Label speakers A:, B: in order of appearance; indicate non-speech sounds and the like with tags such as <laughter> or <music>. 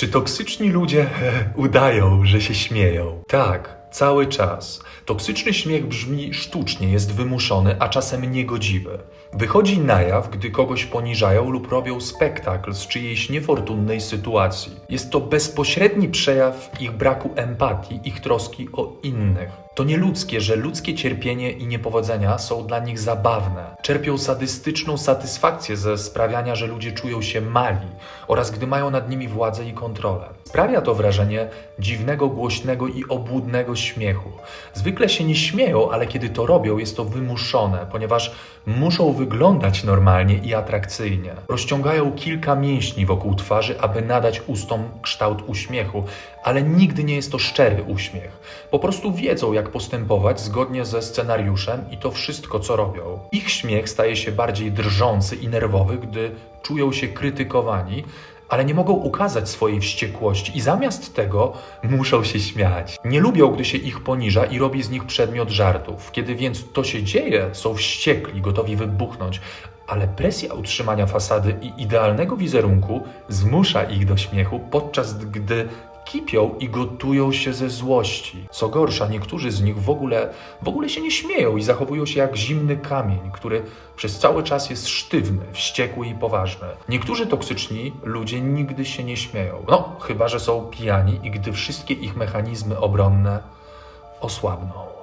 A: Czy toksyczni ludzie <laughs> udają, że się śmieją? Tak, cały czas. Toksyczny śmiech brzmi sztucznie, jest wymuszony, a czasem niegodziwy. Wychodzi na jaw, gdy kogoś poniżają lub robią spektakl z czyjejś niefortunnej sytuacji. Jest to bezpośredni przejaw ich braku empatii, ich troski o innych. To nieludzkie, że ludzkie cierpienie i niepowodzenia są dla nich zabawne. Czerpią sadystyczną satysfakcję ze sprawiania, że ludzie czują się mali oraz gdy mają nad nimi władzę i kontrolę. Sprawia to wrażenie dziwnego, głośnego i obłudnego śmiechu. Zwykle się nie śmieją, ale kiedy to robią, jest to wymuszone, ponieważ muszą wyglądać normalnie i atrakcyjnie. Rozciągają kilka mięśni wokół twarzy, aby nadać ustom kształt uśmiechu, ale nigdy nie jest to szczery uśmiech. Po prostu wiedzą, jak postępować zgodnie ze scenariuszem i to wszystko, co robią. Ich śmiech staje się bardziej drżący i nerwowy, gdy czują się krytykowani, ale nie mogą ukazać swojej wściekłości i zamiast tego muszą się śmiać. Nie lubią, gdy się ich poniża i robi z nich przedmiot żartów. Kiedy więc to się dzieje, są wściekli, gotowi wybuchnąć, ale presja utrzymania fasady i idealnego wizerunku zmusza ich do śmiechu, podczas gdy kipią i gotują się ze złości. Co gorsza, niektórzy z nich w ogóle, w ogóle się nie śmieją i zachowują się jak zimny kamień, który przez cały czas jest sztywny, wściekły i poważny. Niektórzy toksyczni ludzie nigdy się nie śmieją. No, chyba że są pijani i gdy wszystkie ich mechanizmy obronne osłabną.